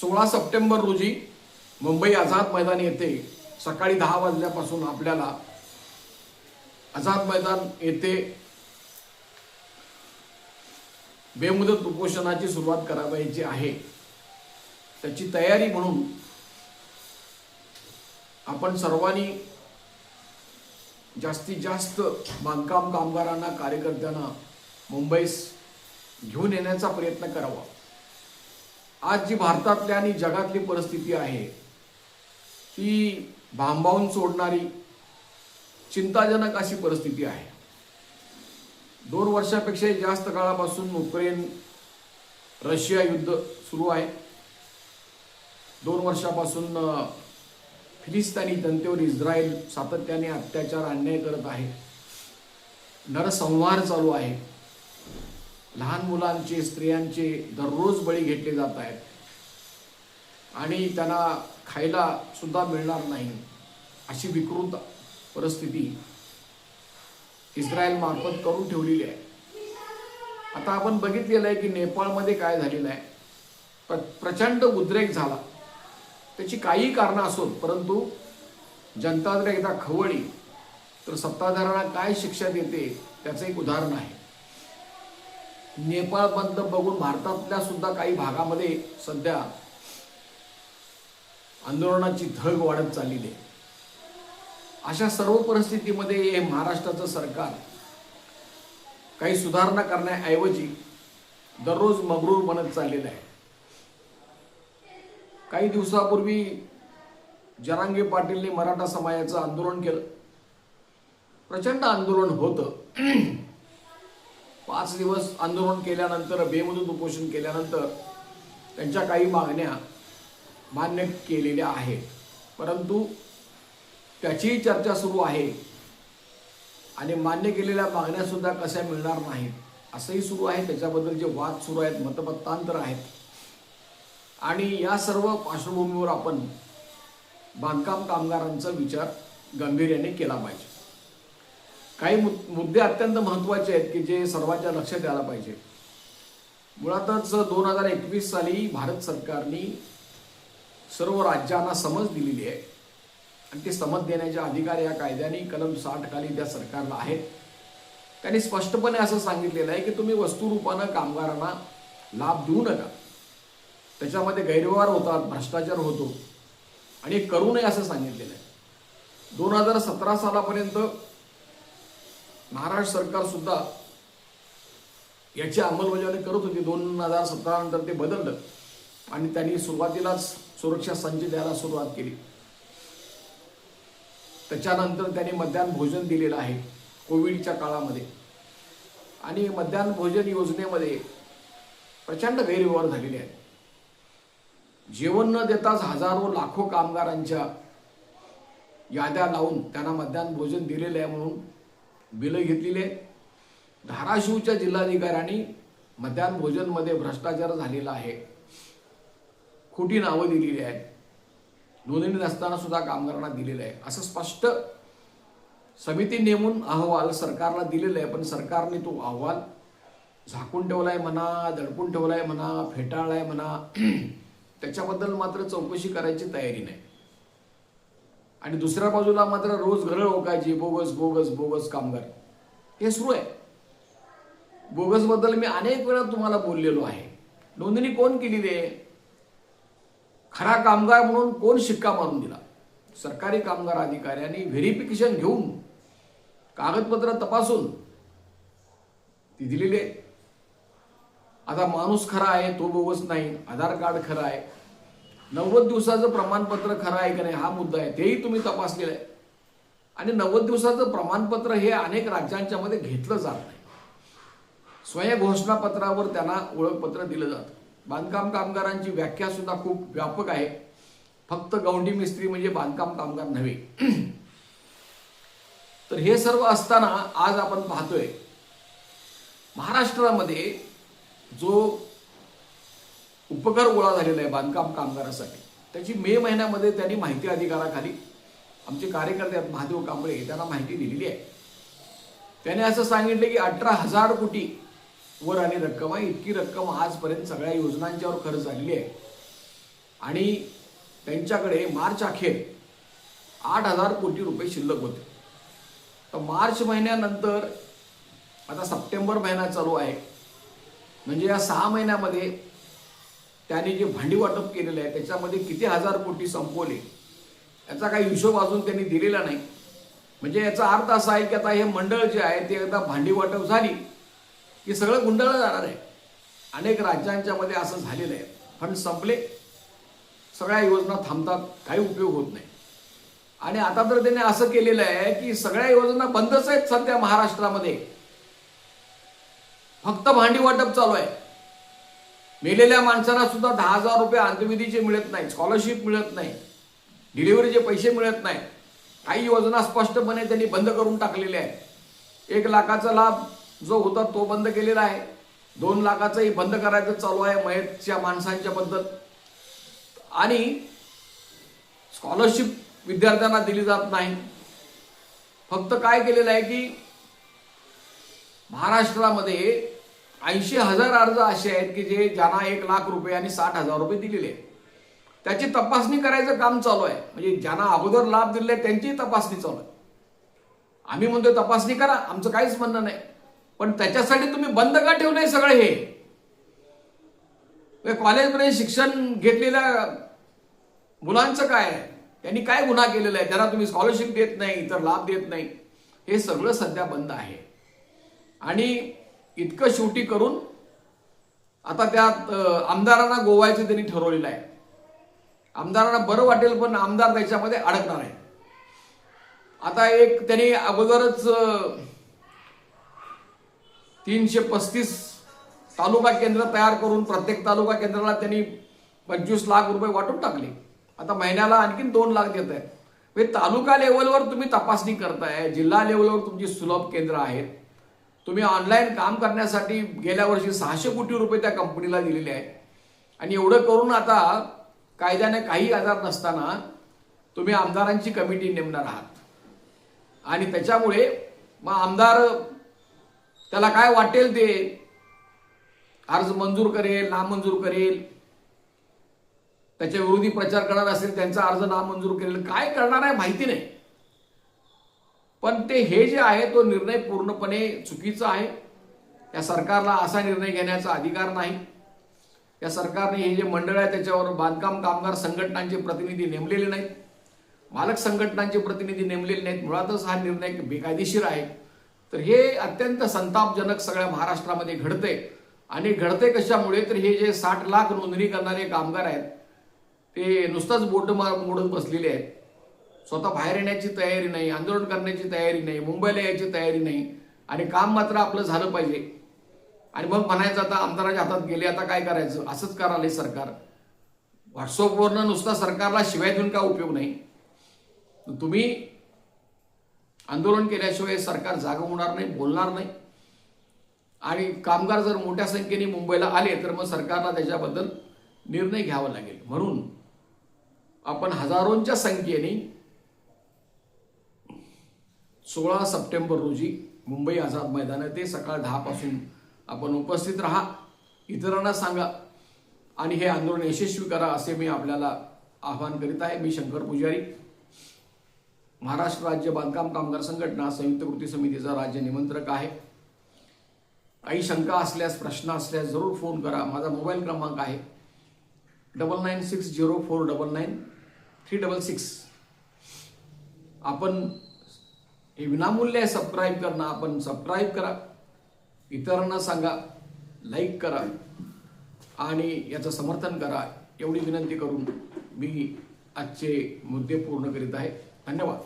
सोळा सप्टेंबर रोजी मुंबई आझाद मैदान येथे सकाळी दहा वाजल्यापासून आपल्याला आझाद मैदान येथे बेमुदत उपोषणाची सुरुवात करावायची आहे. त्याची तयारी म्हणून आपण सर्वांनी जास्तीत जास्त बांधकाम कामगारांना कार्यकर्त्यांना मुंबईस घेऊन येण्याचा प्रयत्न करावा. आज जी भारतातली आणि जगातली परिस्थिती आहे ती भांबावून सोडणारी चिंताजनक अशी परिस्थिती आहे. दोन वर्षापेक्षा जास्त काळापासून युक्रेन रशिया युद्ध सुरू आहे. दोन वर्षापासून फिलिस्तानी जनतेवर इस्रायल सातत्याने अत्याचार अन्याय करत आहे. नरसंहार चालू आहे. लहान मुलांचे स्त्रियांचे दररोज बळी घेतले जात आहेत. आणि त्यांना खायला सुद्धा मिळणार नाही अशी विकृत परिस्थिती इस्रायल मार्फत करून ठेवलेली आहे. आता आपण बघितलेलं आहे की नेपाळमध्ये काय झालेलं आहे. प्र प्रचंड उद्रेक झाला. त्याची काही कारणं असोत परंतु जनता जर एकदा खवळली तर सत्ताधाऱ्यांना काय शिक्षा देते त्याचं एक उदाहरण आहे. नेपाळबद्दल बघून भारतातल्या सुद्धा काही भागामध्ये सध्या आंदोलनाची धग वाढत चाललेली आहे. अशा सर्व परिस्थितीमध्ये हे महाराष्ट्राचं सरकार काही सुधारणा करण्याऐवजी दररोज मगरूर बनत चाललेलं आहे. काही दिवसापूर्वी जरांगे पाटीलने मराठा समाजाचं आंदोलन केलं. प्रचंड आंदोलन होतं. पाच दिवस आंदोलन केल्यानंतर बेमुदत उपोषण केल्यानंतर त्यांच्या काही मागण्या मान्य केलेल्या आहेत. परंतु त्याचीही चर्चा सुरू आहे आणि मान्य केलेल्या मागण्यासुद्धा कशा मिळणार नाहीत असंही सुरू आहे. त्याच्याबद्दल जे वाद सुरू आहेत मतपत्तांतर आहेत. आणि या सर्व पार्श्वभूमीवर आपण बांधकाम कामगारांचा विचार गांभीर्याने केला पाहिजे. काही मुद्दे अत्यंत महत्त्वाचे आहेत की जे सर्वांच्या लक्षात यायला पाहिजे. मुळातच दोन हजार एकवीस साली भारत सरकारने सर्व राज्यांना समज दिलेली आहे. आणि ते समज देण्याचे अधिकार या कायद्याने कलम साठ खाली त्या सरकारला आहेत. त्यांनी स्पष्टपणे असं सांगितलेलं आहे की तुम्ही वस्तुरूपानं कामगारांना लाभ देऊ नका. त्याच्यामध्ये गैरव्यवहार होतात भ्रष्टाचार होतो. आणि करू नये असं सांगितलेलं आहे. दोन हजार सतरा सालापर्यंत महाराष्ट्र सरकार सुद्धा याची अंमलबजावणी करत होती. दोन हजार सतरा नंतर ते बदललं. आणि त्यांनी सुरुवातीलाच सुरक्षा संच द्यायला सुरुवात केली. त्याच्यानंतर त्यांनी मध्यान्ह भोजन दिलेलं आहे कोविडच्या काळामध्ये. आणि मध्यान्ह भोजन योजनेमध्ये प्रचंड गैरव्यवहार झालेले आहेत. जेवण न देताच हजारो लाखो कामगारांच्या याद्या लावून त्यांना मध्यान्ह भोजन दिलेलं आहे म्हणून बिलं घेतलेली आहेत. धाराशिवच्या जिल्हाधिकाऱ्यांनी मध्यान्ह भोजनमध्ये भ्रष्टाचार झालेला आहे. खोटी नावं दिलेली आहेत. नोंदणी नसताना सुद्धा कामगारांना दिलेलं आहे. असं स्पष्ट समिती नेमून अहवाल सरकारला दिलेला आहे. पण सरकारने तो अहवाल झाकून ठेवलाय म्हणा दडपून ठेवलाय म्हणा फेटाळलाय म्हणा. त्याच्याबद्दल मात्र चौकशी करायची तयारी नाही. आणि दुसऱ्या बाजूला मात्र रोज घरं ओकायची बोगस बोगस बोगस कामगार. हे सुरू आहे. बोगसबद्दल मी अनेक वेळा तुम्हाला बोललेलो आहे. नोंदणी कोण केलेली आहे? खरा कामगार म्हणून कोण शिक्का मारून दिला? सरकारी कामगार अधिकाऱ्यांनी व्हेरिफिकेशन घेऊन कागदपत्र तपासून ती दिलेली आहे. आता माणूस खरा आहे तो बोगस नाही. आधार कार्ड खरं आहे. नव्वद दिवसाचं प्रमाणपत्र खरं आहे की नाही हा मुद्दा आहे तेही तुम्ही तपासलेलं आहे. आणि नव्वद दिवसाचं प्रमाणपत्र हे अनेक राज्यांच्या मध्ये घेतलं जात नाही. स्वयं घोषणापत्रावर त्यांना ओळखपत्र दिलं जातं. बांधकाम कामगारांची व्याख्या सुद्धा खूप व्यापक आहे. फक्त गौंडी मिस्त्री म्हणजे बांधकाम कामगार नव्हे. तर हे सर्व असताना आज आपण पाहतोय महाराष्ट्रामध्ये जो उपकर गोळा झालेला आहे बांधकाम कामगारासाठी. त्याची मे महिन्यामध्ये त्यांनी माहिती अधिकाराखाली आमचे कार्यकर्ते आहेत महादेव कांबळे त्यांना माहिती दिलेली आहे. त्याने असं सांगितलं की अठरा हजार कोटी वर आणि रक्कम आहे. इतकी रक्कम आजपर्यंत सगळ्या योजनांच्यावर खर्च झालेली आहे. आणि त्यांच्याकडे मार्च अखेर आठ हजार कोटी रुपये शिल्लक होते. तर मार्च महिन्यानंतर आता सप्टेंबर महिना चालू आहे. म्हणजे या सहा महिन्यामध्ये त्याने जे भांडी वाटप केलेलं आहे त्याच्यामध्ये किती हजार कोटी संपवले याचा काही हिशोब अजून त्यांनी दिलेला नाही. म्हणजे याचा अर्थ असा आहे की आता हे मंडळ जे आहे ते एकदा भांडी वाटप झाली की सगळं गुंडाळलं जाणार आहे. अनेक राज्यांच्या मध्ये असं झालेलं आहे. फंड संपले. सगळ्या योजना थांबतात काही उपयोग होत नाही. आणि आता तर त्याने असं केलेलं आहे की सगळ्या योजना बंदच आहेत सध्या महाराष्ट्रामध्ये. फक्त भांडी वाटप चालू आहे. मेलेल्या माणसांना सुद्धा दहा हजार रुपये अंत्यविधीचे मिळत नाही स्कॉलरशिप मिळत नाही डिलिव्हरीचे पैसे मिळत नाही काही योजना स्पष्टपणे त्यांनी बंद करून टाकलेल्या आहेत. एक लाखाचा लाभ जो होता तो बंद केलेला आहे. दोन लाखाचाही बंद करायचं चालू आहे मयतच्या माणसांच्या बद्दल. आणि स्कॉलरशिप विद्यार्थ्यांना दिली जात नाही. फक्त काय केलेलं आहे की महाराष्ट्रामध्ये ऐंशी हजार अर्ज असे आहेत की जे ज्यांना एक लाख रुपये आणि साठ हजार रुपये दिलेले आहेत. त्याची तपासणी करायचं काम चालू आहे. म्हणजे ज्यांना अगोदर लाभ दिलेले आहेत त्यांचीही तपासणी चालू आहे. आम्ही म्हणतो तपासणी करा. आमचं काहीच म्हणणं नाही. पण त्याच्यासाठी तुम्ही बंद का ठेवलंय सगळं हे? म्हणजे कॉलेजमध्ये शिक्षण घेतलेल्या मुलांचं काय? आहे त्यांनी काय गुन्हा केलेला आहे? त्यांना तुम्ही स्कॉलरशिप देत नाही इतर लाभ देत नाही. हे सगळं सध्या बंद आहे. आणि इतकं शेवटी करून आता त्यात आमदारांना गोवायचं त्यांनी ठरवलेलं आहे. आमदारांना बरं वाटेल पण आमदार त्याच्यामध्ये अडकणार आहे. आता एक त्यांनी अगोदरच तीनशे पस्तीस तालुका केंद्र तयार करून प्रत्येक तालुका केंद्राला त्यांनी पंचवीस लाख रुपये वाटून टाकले. आता महिन्याला आणखीन दोन लाख देत आहेत. म्हणजे तालुका लेवलवर तुम्ही तपासणी करताय जिल्हा लेवलवर तुमची सुलभ केंद्र आहेत. तुम्ही ऑनलाईन काम करण्यासाठी गेल्या वर्षी सहाशे कोटी रुपये त्या कंपनीला दिलेले आहेत. आणि एवढं करून आता कायद्याने काही आजार नसताना तुम्ही आमदारांची कमिटी नेमणार आहात. आणि त्याच्यामुळे मग आमदार त्याला काय वाटेल ते? अर्ज मंजूर करेल नामंजूर करेल. त्याच्या विरोधी प्रचार करणार असेल त्यांचा अर्ज नामंजूर करेल. काय करणार आहे माहिती नाही. पण ते हे जे आहे तो निर्णय पूर्णपणे चुकीचा आहे. या सरकारला असा निर्णय घेण्याचा अधिकार नाही. या सरकारने हे जे मंडळ आहे त्याच्यावर बांधकाम कामगार संघटनांचे प्रतिनिधी नेमलेले नाहीत. मालक संघटनांचे प्रतिनिधी नेमलेले नाहीत. मुळातच हा निर्णय बेकायदेशीर आहे. तर हे अत्यंत संतापजनक सगळ्या महाराष्ट्रामध्ये घडते आणि घडते कशामुळे? तर हे जे साठ लाख नोंदणी करणारे कामगार आहेत ते नुसतंच बोट मार मोडून बसलेले आहेत. स्वतः बाहेर येण्याची तयारी नाही आंदोलन करण्याची तयारी नाही मुंबईला यायची तयारी नाही. आणि काम मात्र आपलं झालं पाहिजे. आणि मग म्हणायचं आता आमदाराच्या हातात गेले आता काय करायचं? असंच करायला सरकार. व्हॉट्सअपवरनं नुसता सरकारला शिवाय देऊन काय उपयोग नाही. तुम्ही आंदोलन केल्याशिवाय सरकार जागा होणार नाही बोलणार नाही. आणि कामगार जर मोठ्या संख्येने मुंबईला आले तर मग सरकारला त्याच्याबद्दल निर्णय घ्यावा लागेल. म्हणून आपण हजारोंच्या संख्येने सोळा सप्टेंबर रोजी मुंबई आझाद मैदान ते सकाळ दहापासून आपण उपस्थित राहा. इतरांना सांगा आणि हे आंदोलन यशस्वी करा असे मी आपल्याला आवाहन करीत आहे. मी शंकर पुजारी महाराष्ट्र राज्य बांधकाम कामगार संघटना संयुक्त कृती समितीचा राज्य निमंत्रक आहे. काही शंका असल्यास प्रश्न असल्यास जरूर फोन करा. माझा मोबाईल क्रमांक आहे double nine six zero four double nine three double six आपण हे विनामूल्य आहे सबस्क्राईब करणं आपण सबस्क्राईब करा. इतरांना सांगा लाईक करा. आणि याचं समर्थन करा. एवढी विनंती करून मी आजचे मुद्दे पूर्ण करीत आहे. धन्यवाद.